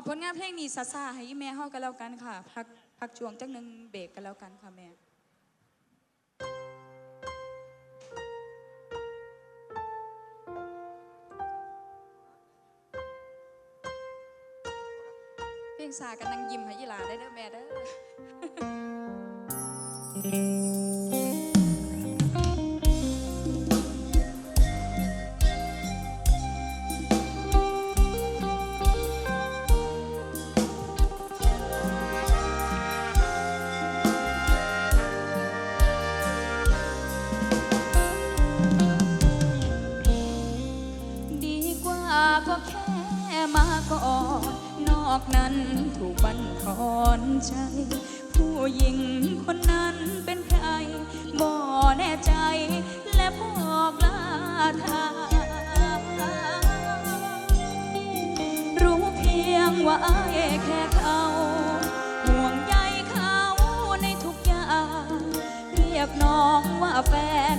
อบผลงานเพลงนี้ซาซาให้แม่เฮากันแล้วกันค่ะ พักพักช่วงจักหนึ่งเบรกกันแล้วกันค่ะแม่เพลงสากันนังยิ้มให้ยีหลาได้เด้อแม่เด้อ นั้นถูกบันทอนใจ ผู้หญิงคนนั้นเป็นใคร บ่แน่ใจ และบอกลาทารู้เพียงว่าอายแค่เขาห่วงใยเขาในทุกอย่าง เรียกน้องว่าแฟน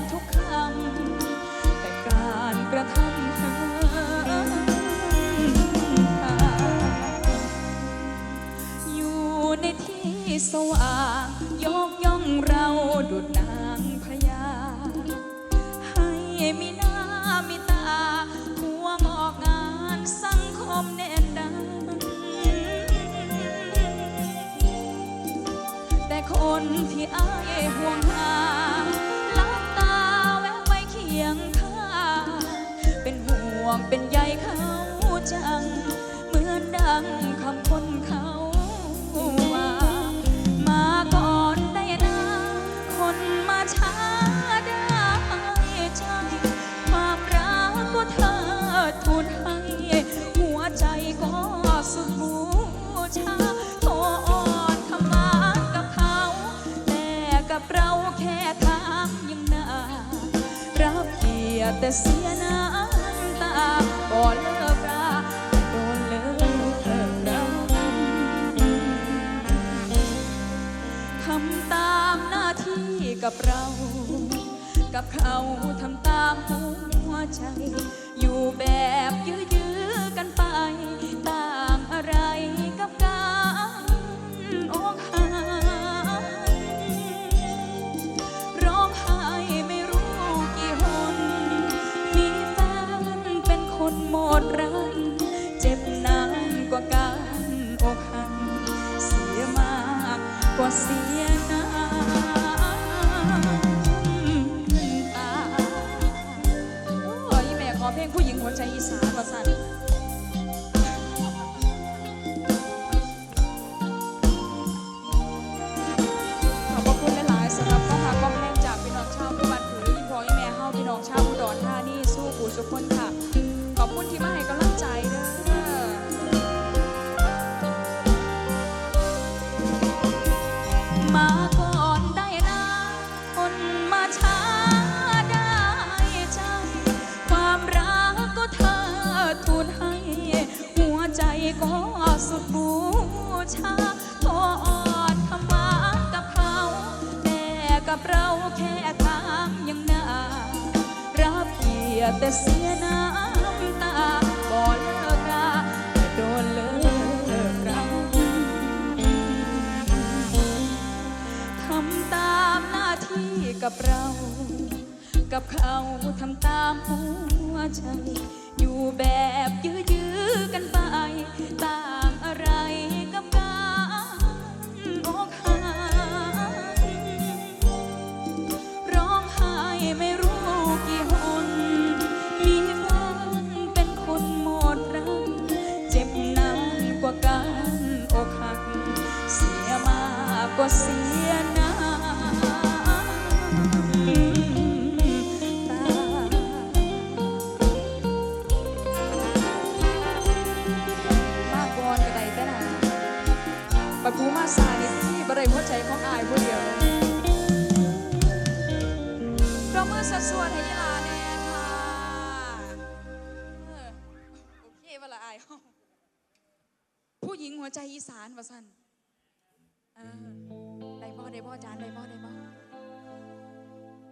สว่างยกย่องเราดุจนางพญาให้มีหน้ามีตา หัวงอกงานสังคมแน่นดัง แต่คนที่อายห่วงหาลับตาแวะไว้เคียงข้า เป็นห่วงเป็นใยเขาจัง เหมือนดัง เสียน้ำตาก่อนเลิกราโดนเลิกราทำตามหน้าที่กับเรา กับเขาทำตามหัวใจ อยู่แบบยื้อ ชาโทอ่อนคำหวานกับเขาแต่กับเราแค่ทางยังนารับเกียรติแต่เสียน้ำตาก่อนเลิกราแต่โดนเลิกราทำตามหน้าที่กับเรา กับเขาทำตามหัวใจอยู่แบบยื้อๆกันไปต่างอะไรกั บ สัดส่วนให้ยาลาแน่ค่ะเออโอเคเวลาอายผู้หญิงหัวใจอีสานว่าสั่นเออได้บ่ได้บ่จานได้บ่ได้บ่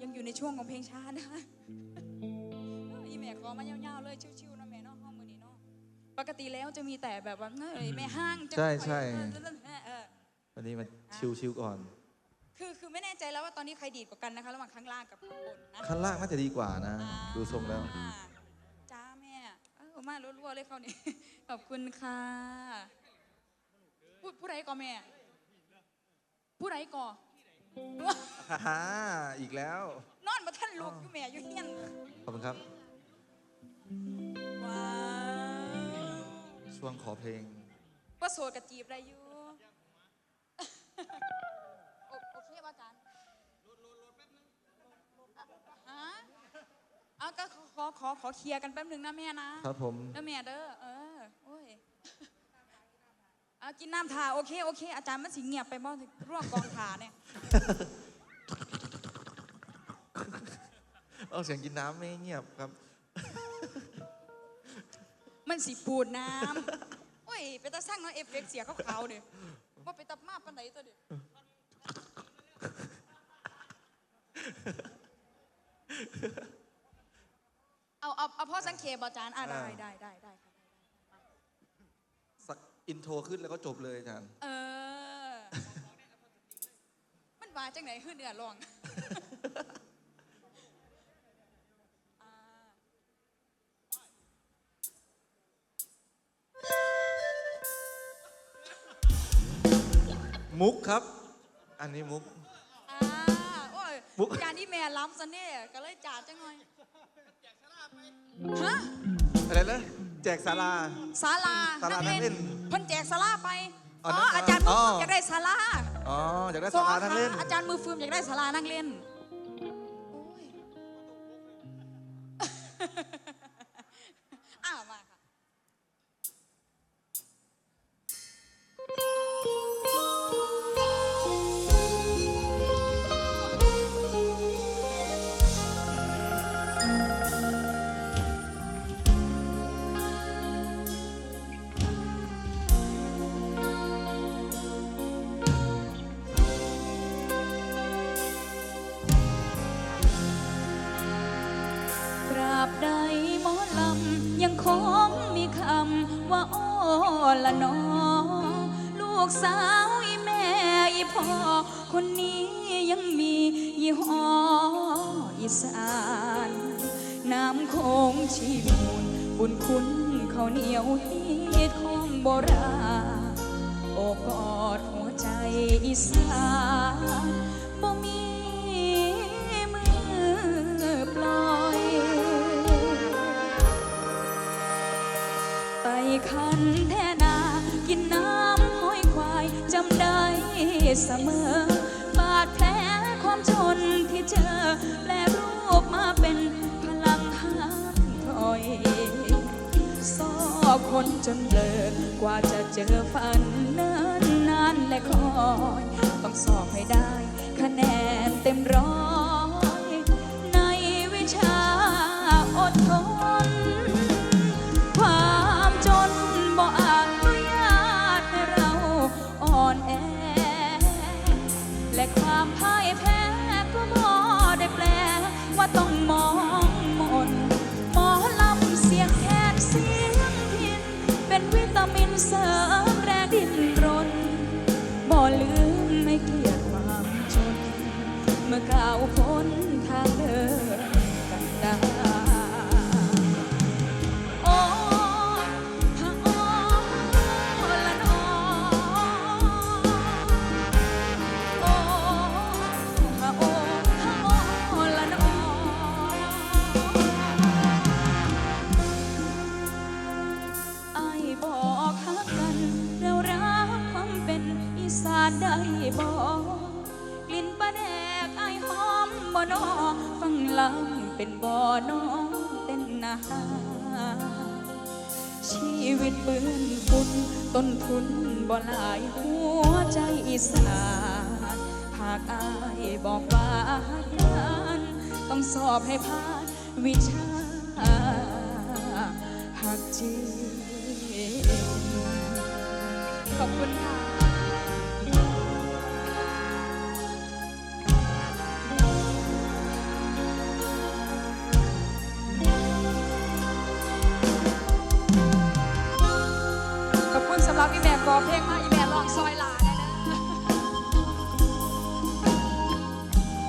ยังอยู่ในช่วงของเพลงช้านะเอออีแม่ขอมายาวๆเลยชิวๆเนาะแม่เนาะห้องมือนี้เนาะปกติแล้วจะมีแต่แบบว่าเงยแม่ห้างจะใช่ใช่เออเออเออวันนี้มาชิวๆก่อน คือคือไม่แน่ใจแล้วว่าตอนนี้ใครดีดกว่ากันนะคะระหว่างข้างล่างกับข้างบนนะข้างล่างน่าจะดีกว่านะ อ่าดูทรงแล้วจ้าแม่เออมารัวๆเลยเขานี่ ขอบคุณค่ะพูดผู้ใดก่อแม่ ผู้ใดก่อ ฮ่าอีกแล้ว นอนมาท่านลูกอยู่แม่อยู่เฮียน ขอบคุณครับ ว้าวช่วงขอเพลงว่าโสดกับจีบอะไรอยู่ อาก็ขอขอขอขอเคลียร์กันแป๊บนึงนะแม่นะครับผมแล้วแม่เด้อเออโอ้ยเอากินน้ำทาโอเคโอเค อาจารย์มันสิเงียบไปบ้างร่วงกองทาเนี่ยเอาเสียงกินน้ำไม่เงียบครับ มันสิปูดน้ำโอ้ยไปตาสร้างเนาะเอฟเฟกต์เสียขาวๆเนี่ยว่าไปตับมาปันไหนตัวเดียว เอาเอาเอาพ่อสังเกตบอาจารย์อะได้อ่าได้ได้ได้ครับสักอินโทรขึ้นแล้วก็จบเลยอาจารย์ เออ มันว่าจังไหนขึ้นเดือดร้องอ่ามุกครับ อันนี้มุก อ่า โอ้ยมุก จานที่แม่ล้ำซะเนี่ยก็เลยจ่าจังหน่อย ฮะอะไรนะแจกศาลา ศาลาศาลานั่งเล่นเพิ่นแจกศาลาไปอ๋อ๋ออนั่นอาจารย์มืออ๋อออยากได้ศาลาอ๋ออยากได้ศาลานั่งเล่น อาจารย์มือฟืมอยากได้ศาลานั่งเล่น กสาวอีแม่อีพ่อคนนี้ยังมียี่ห้ออีสานน้ำคงชีวิตบุญคุณเขาวเหนียวฮีดของโบราณโอบกอดหัวใจอีสานบ่มีมือปล่อยไต่คันแท เสมอบาดแผลความจนที่เจอแปลรูปมาเป็นพลังหักถอยสอบคนจนเบลอกว่าจะเจอฝันเนิ่นนานและคอย ต้องสอบให้ได้คะแนนเต็มร้อยานได้บอกลิ่นปลาแดกอหอมบ่นอฟังลำเป็นบ่อนอเต้นนาชีวิตเปื้อนฝุ่นต้นทุนบ่หลายหัวใจอีสานหากอายบอกว่าฮักกันต้องสอบให้ผ่านวิชาหักจริงขอบคุณค่ะ อเพลงมาอีแม่ลองซอยหลาได้เด้อ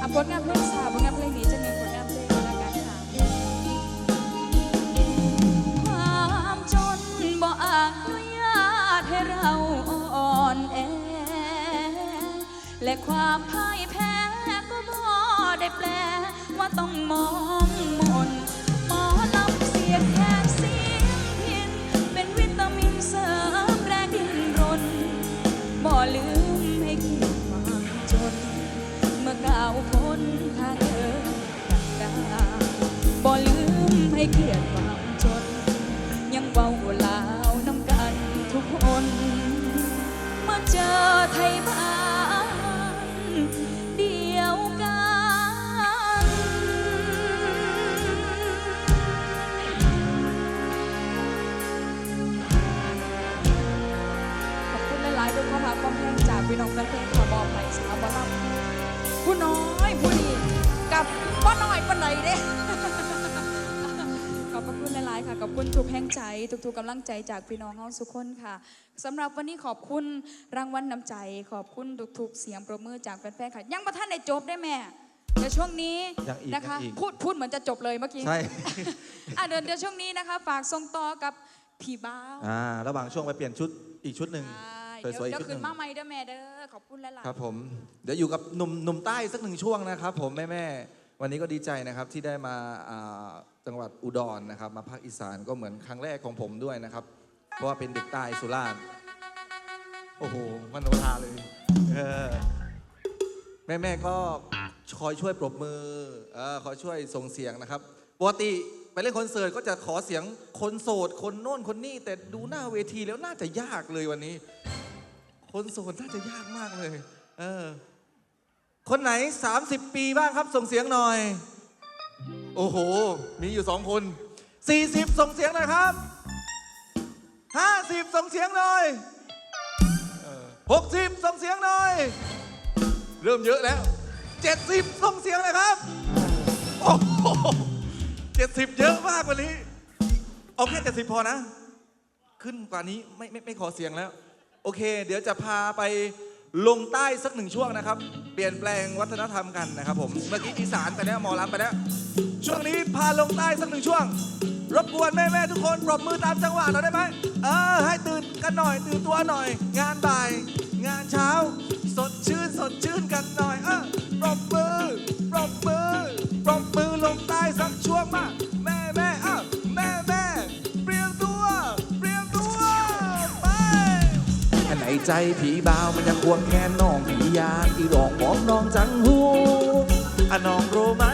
อะผลงานเพลงสาวผลงานเพลงนี้จะมีผลงานเพลงแล้วกันค่ะความจนบ่อาจอนุญาตให้เราอ่อนแอ และความพ่ายแพ้ก็บ่ได้แปลว่าต้องมองมน ให้เกียรติ ทุกๆกำลังใจจากพี่น้องเฮาสุกคนค่ะสำหรับวันนี้ขอบคุณรางวัลน้ำใจ ขอบคุณทุกๆเสียงประมือจากแฟนๆค่ะ ยังประท่านในจบได้แม่เดี๋ยวช่วงนี้ยังอีกนะคะยังอีก พูดพูดเหมือนจะจบเลยเมื่อกี้ใช่ อะเดี๋ยวเดี๋ยวช่วงนี้นะคะ ฝากส่งต่อกับพี่บ้าวอ่าระหว่างช่วงไปเปลี่ยนชุดอีกชุดหนึ่งใช่สวยๆเดี๋ยวอีกเดี๋ยวชุดหขึ้นึ่นงมาใหม่เด้อแม่เด้อขอบคุณหลายๆ ครับผมเดี๋ยวอยู่กับหนุ่มหนุ่มใต้สักหนึ่งช่วงนะครับผมแม่แม่ๆวันนี้ก็ดีใจนะครับที่ได้มาอ่า จังหวัดอุดรนะครับ มาภาคอีสานก็เหมือนครั้งแรกของผมด้วยนะครับ เพราะว่าเป็นเด็กใต้สุราษฎร์โอ้โหมันโนทาเลยแม่แม่ก็คอยช่วยปรบมือเออคอยช่วยส่งเสียงนะครับปกติไปเล่นคอนเสิร์ตก็จะขอเสียงคนโสด คนโน่นคนนี่แต่ดูหน้าเวทีแล้วน่าจะยากเลยวันนี้ คนโสดน่าจะยากมากเลย เออ คนไหน 30 ปีบ้างครับ ส่งเสียงหน่อย โอ้โห มีอยู่สองคน 40 ส่งเสียงหน่อยครับ 50 ส่งเสียงหน่อย60 ส่งเสียงหน่อย เริ่มเยอะแล้ว 70 ส่งเสียงหน่อยครับ โอ้โห70 เยอะมากกว่านี้ เอาแค่ 70 พอนะ ขึ้นกว่านี้ไม่ไม่ไม่ขอเสียงแล้ว โอเค เดี๋ยวจะพาไปลงใต้สักหนึ่งช่วงนะครับ เปลี่ยนแปลงวัฒนธรรมกันนะครับผม เมื่อกี้อีสานไปแล้วหมอลำไปแล้ว ช่วงนี้พาลงใต้สักหนึ่งช่วง รบกวนแม่แม่ๆทุกคนปรบมือตามจังหวะหน่อยได้ไหมเออ ให้ตื่นกันหน่อย ตื่นตัวหน่อย งานบ่าย งานเช้า สดชื่นสดชื่นกันหน่อย เออปรบมือปรบมือปรบมือลงใต้สักช่วงมาแม่แม่ๆอะแม่แม่เตรียมตัวเตรียมตัวไปอันไหนใจผีบ่าวมันจะควงแค่น้องผียาที่ร้องบอกน้องจังหูอะน้องรู้ไหม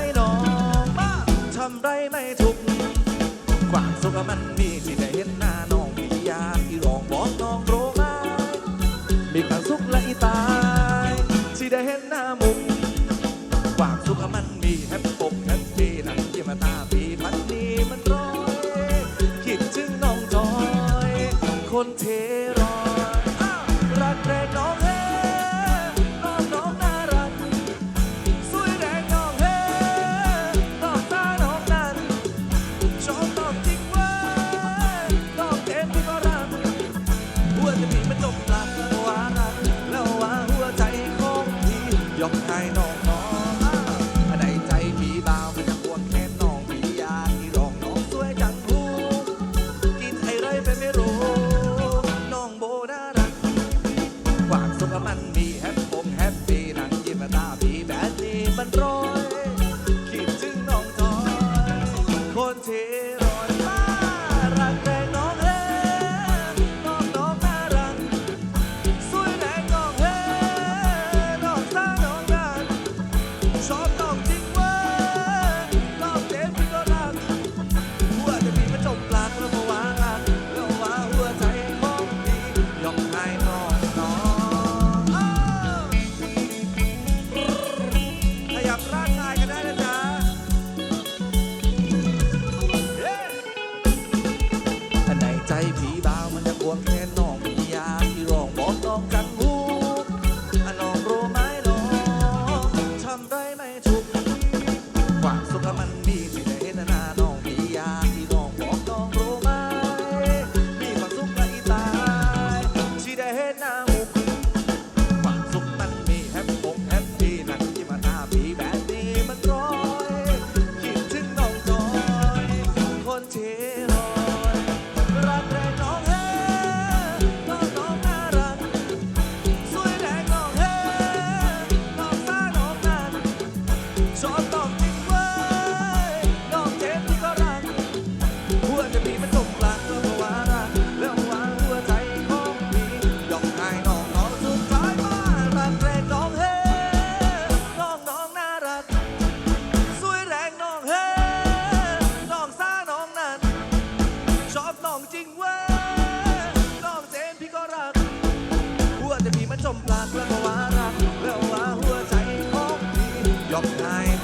มีความสุขและอีตายที่ได้เห็นหน้ามุมความสุขมันมีแฮปปก ยกให้น้อง หอบใน